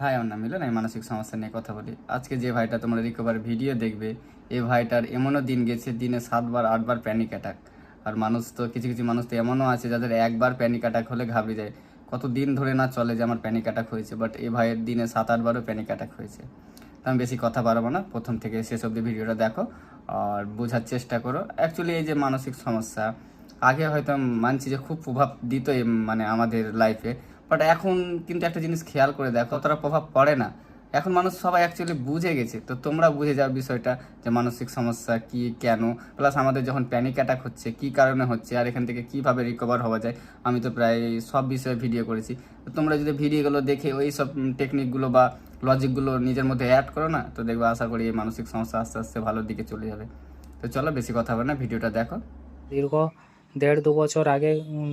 High, আমার নাম মিলন, আমি মানসিক সমস্যা নিয়ে কথা বলি। আজকে যে ভাইটা তোমরা রিকভার ভিডিও দেখবে, এই ভাইটার এমনও দিন গেছে, দিনে সাতবার, আটবার প্যানিক অ্যাটাক আর মানুষ তো, কিছু কিছু মানুষ তো এমনও আছে, যাদের একবার প্যানিক অ্যাটাক হলে ঘাবড়ে যায়। কত দিন ধরে না চলে যে আমার প্যানিক অ্যাটাক হয়েছে বাট এই ভাইয়ের দিনে সাত আটবারও প্যানিক অ্যাটাক হয়েছে। তো আমি বেশি কথা পারব না, প্রথম থেকে শেষ অবধি ভিডিওটা দেখো, আর বোঝার চেষ্টা করো। অ্যাকচুয়ালি এই যে মানসিক সমস্যা, আগে হয়তো মানছি যে খুব প্রভাব দিত মানে আমাদের লাইফে বাট এখন কিন্তু একটা জিনিস খেয়াল করে দেখো, অতটা প্রভাব পড়ে না। এখন মানুষ সবাই অ্যাকচুয়ালি বুঝে গেছে। তো তোমরা বুঝে যাও বিষয়টা যে মানসিক সমস্যা কি, কেন? প্লাস আমাদের যখন প্যানিক অ্যাটাক হচ্ছে, কি কারণে হচ্ছে, আর এখান থেকে কীভাবে রিকভার হওয়া যায়, আমি তো প্রায় সব বিষয়ে ভিডিও করেছি। তো তোমরা যদি ভিডিওগুলো দেখে ওই সব টেকনিকগুলো বা লজিকগুলো নিজের মধ্যে অ্যাড করো না, তো দেখবে আশা করি এই মানসিক সমস্যা আস্তে আস্তে ভালোর দিকে চলে যাবে। তো চলো বেশি কথা হবে না ভিডিওটা দেখো। দীর্ঘ দেড় দু বছর আগে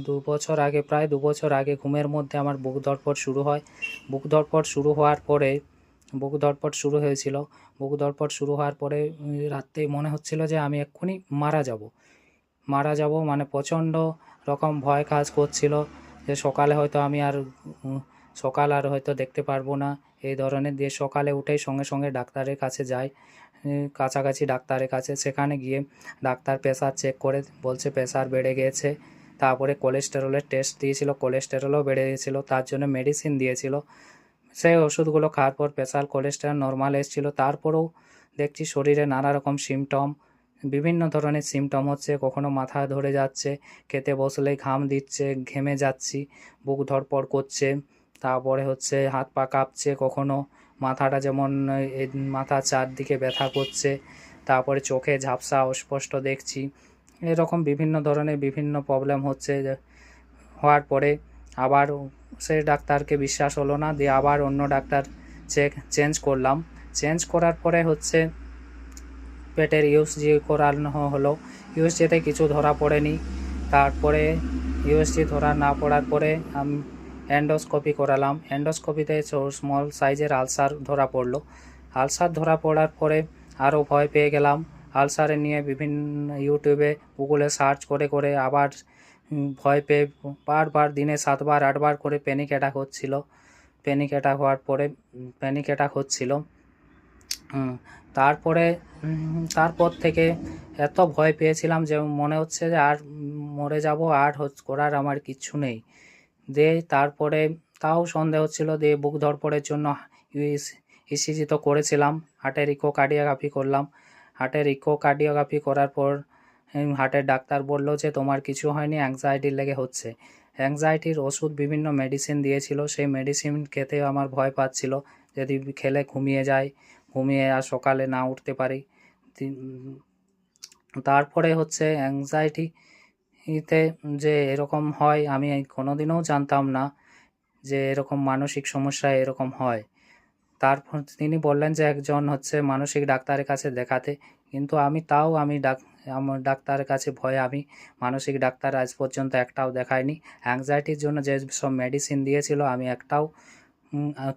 দু বছর আগে প্রায় দু বছর আগে ঘুমের মধ্যে আমার বুক ধরপট শুরু হয়। বুক ধড়পড় শুরু হওয়ার পরে বুক ধরপট শুরু হয়েছিল। বুক ধরপট শুরু হওয়ার পরে উম, রাত্রে মনে হচ্ছিল যে আমি এক্ষুনি মারা যাব। মারা যাব মানে প্রচণ্ড রকম ভয় কাজ করছিল যে সকালে হয়তো আমি আর সকাল আর হয়তো দেখতে পারব না। এই ধরনের দিয়ে সকালে উঠেই সঙ্গে সঙ্গে ডাক্তারের কাছে যাই। কাছাকাছি ডাক্তারের কাছে। সেখানে গিয়ে ডাক্তার প্রেশার চেক করে বলছে প্রেশার বেড়ে গিয়েছে তারপরে কোলেস্টেরলের টেস্ট দিয়েছিল কোলেস্টেরলও বেড়ে গিয়েছিল তার জন্য মেডিসিন দিয়েছিল। সেই ওষুধগুলো খাওয়ার পর প্রেশার কোলেস্টেরল নর্মাল এসেছিল। তারপরেও দেখছি শরীরে নানা রকম সিমটম বিভিন্ন ধরনের সিমটম হচ্ছে, কখনো মাথা ধরে যাচ্ছে, খেতে বসলেই ঘাম দিচ্ছে, ঘেমে যাচ্ছি, বুক ধড়পড় করছে, তারপরে হচ্ছে হাত পা কাঁপছে, কখনো মাথাটা যেমন মাথা চারদিকে ব্যথা করছে, তারপরে চোখে ঝাপসা অস্পষ্ট দেখছি। এরকম বিভিন্ন ধরনের বিভিন্ন প্রবলেম হচ্ছে। হওয়ার পরে আবার সেই ডাক্তারকে বিশ্বাস হলো না, দিয়ে আবার অন্য ডাক্তার চেক চেঞ্জ করলাম। চেঞ্জ করার পরে হচ্ছে পেটের ইউএসজি করানো হলো। ইউএসজিতে কিছু ধরা পড়েনি। তারপরে ইউএসজি ধরা না পড়ার পরে আমি এন্ডোস্কোপি করালাম। এন্ডোস্কোপিতে স্মল সাইজের আলসার ধরা পড়ল। আলসার ধরা পড়ার পরে আরও ভয় পেয়ে গেলাম। আলসারে নিয়ে বিভিন্ন ইউটিউবে গুগলে সার্চ করে করে আবার ভয় পেয়ে বারবার দিনে সাতবার, আটবার করে প্যানিক অ্যাটাক হচ্ছিল। প্যানিক অ্যাটাক হওয়ার পরে প্যানিক অ্যাটাক হচ্ছিল। তারপরে তারপর থেকে এত ভয় পেয়েছিলাম যে মনে হচ্ছে যে আর মরে যাব, আর করার আমার কিচ্ছু নেই। দিয়ে তারপরে তাও সন্দেহ হচ্ছিল দিয়ে বুক ধড়পড়ের জন্য ইসিজি তো করেছিলাম, হার্টের ইকো কার্ডিওগ্রাফি করলাম। হার্টের ইকো কার্ডিওগ্রাফি করার পর হার্টের ডাক্তার বলল যে তোমার কিছু হয়নি অ্যাংজাইটির লেগে হচ্ছে। অ্যাংজাইটির ওষুধ বিভিন্ন মেডিসিন দিয়েছিল, সেই মেডিসিন খেতে আমার ভয় পাচ্ছিল, যদি খেলে ঘুমিয়ে যায় ঘুমিয়ে আর সকালে না উঠতে পারি। তারপরে হচ্ছে অ্যাংজাইটি ইতে যে এরকম হয়, আমি কোনোদিনও জানতাম না যে এরকম মানসিক সমস্যা এরকম হয়। তারপর তিনি বললেন যে একজন হচ্ছে মানসিক ডাক্তারের কাছে দেখাতে, কিন্তু আমি তাও, আমি ডাক আমার ডাক্তারের কাছে ভয়ে আমি মানসিক ডাক্তার আজ পর্যন্ত একটাও দেখাইনি। অ্যাংজাইটির জন্য যে সব মেডিসিন দিয়েছিল, আমি একটাও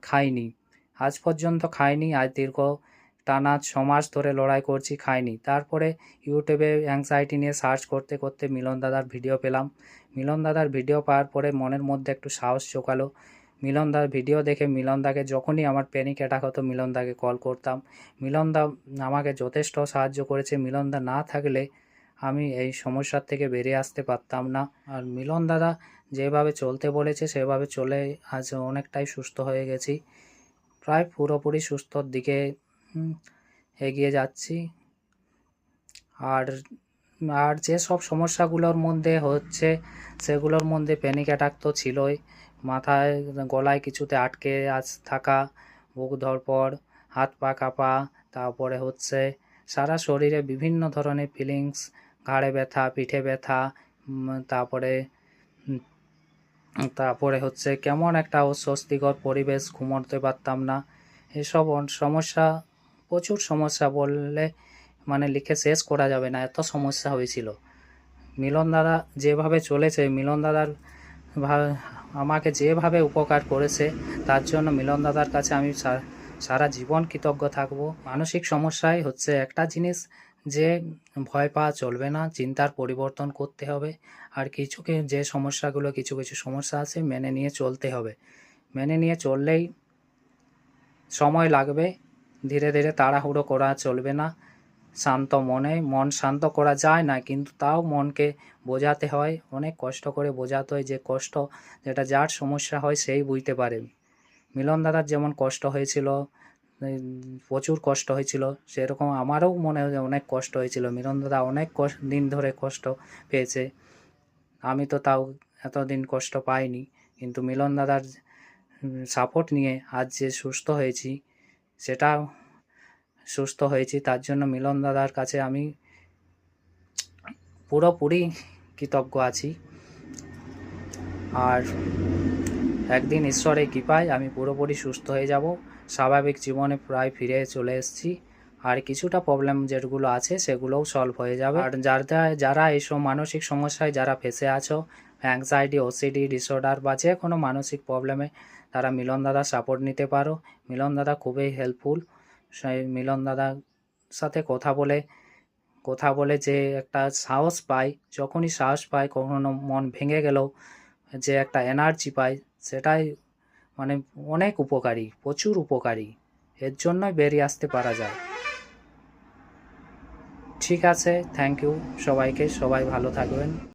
খাইনি। আজ পর্যন্ত খাইনি, আজ দীর্ঘ টানা ছ মাস ধরে লড়াই করছি, খাইনি। তারপরে ইউটিউবে অ্যাংজাইটি নিয়ে সার্চ করতে করতে মিলন দাদার ভিডিও পেলাম। মিলন দাদার ভিডিও পাওয়ার পরে মনের মধ্যে একটু সাহস জোগালো মিলন দার ভিডিও দেখে মিলন দাকে যখনই আমার প্যানিক অ্যাটাক হতো, মিলন দাকে কল করতাম। মিলন দা আমাকে যথেষ্ট সাহায্য করেছে। মিলন দা না থাকলে আমি এই সমস্যার থেকে বেরিয়ে আসতে পারতাম না। আর মিলন দাদা যেভাবে চলতে বলেছে, সেভাবে চলে আজ অনেকটাই সুস্থ হয়ে গেছি। প্রায় পুরোপুরি সুস্থর দিকে এগিয়ে যাচ্ছি। আর আর যেসব সমস্যাগুলোর মধ্যে হচ্ছে, সেগুলোর মধ্যে প্যানিক অ্যাটাক তো ছিলই। মাথায় গলায় কিছুতে আটকে আজ থাকা, বুক ধড়পড়, হাত পা কাঁপা, তারপরে হচ্ছে সারা শরীরে বিভিন্ন ধরনের ফিলিংস ঘাড়ে ব্যথা, পিঠে ব্যথা তারপরে তারপরে হচ্ছে কেমন একটা অস্বস্তিকর পরিবেশ ঘুমোতে পারতাম না। এসব সমস্যা প্রচুর সমস্যা বললে মানে লিখে শেষ করা যাবে না, এত সমস্যা হয়েছিল। মিলন দাদা যেভাবে চলেছে, মিলন দাদার আমাকে যেভাবে উপকার করেছে, তার জন্য মিলন দাদার কাছে আমি সারা জীবন কৃতজ্ঞ থাকব। মানসিক সমস্যায় হচ্ছে একটা জিনিস যে ভয় পাওয়া চলবে না, চিন্তার পরিবর্তন করতে হবে। আর কিছু যে সমস্যাগুলো, কিছু কিছু সমস্যা আছে, মেনে নিয়ে চলতে হবে। মেনে নিয়ে চললেই সময় লাগবে ধীরে ধীরে তাড়াহুড়ো করা চলবে না। শান্ত মনে, মন শান্ত করা যায় না, কিন্তু তাও মনকে বোঝাতে হয়। অনেক কষ্ট করে বোঝাতে হয় যে কষ্ট যেটা যার সমস্যা হয় সেই বুঝতে পারে। মিলন দাদার যেমন কষ্ট হয়েছিল, প্রচুর কষ্ট হয়েছিল, সেরকম আমারও মনে হয় অনেক কষ্ট হয়েছিল। মিলন দাদা অনেক দিন ধরে কষ্ট পেয়েছে। আমি তো তাও এতদিন কষ্ট পাইনি, কিন্তু মিলন দাদার সাপোর্ট নিয়ে আজ যে সুস্থ হয়েছি সেটা সুস্থ হয়েছি, তার জন্য মিলন দাদার কাছে আমি পুরোপুরি কৃতজ্ঞ আছি। আর একদিন ঈশ্বরের কৃপায় আমি পুরোপুরি সুস্থ হয়ে যাব। স্বাভাবিক জীবনে প্রায় ফিরে চলে এসেছি। আর কিছুটা প্রবলেম যেগুলো আছে সেগুলোও সলভ হয়ে যাবে। আর যারা যারা এইসব মানসিক সমস্যায় যারা ফেসে আছো অ্যাংজাইটি ওসিডি ডিসঅর্ডার বা যে কোনো মানসিক প্রবলেমে তারা মিলন দাদা সাপোর্ট নিতে পারো। মিলন দাদা খুবই হেল্পফুল সেই মিলন দাদার সাথে কথা বলে কথা বলে যে একটা সাহস পাই যখনই সাহস পাই কখনো মন ভেঙে গেলেও যে একটা এনার্জি পাই সেটাই মানে অনেক উপকারী, প্রচুর উপকারী। এর জন্যই বেরিয়ে আসতে পারা যায়। ঠিক আছে থ্যাংক ইউ সবাইকে, সবাই ভালো থাকবেন।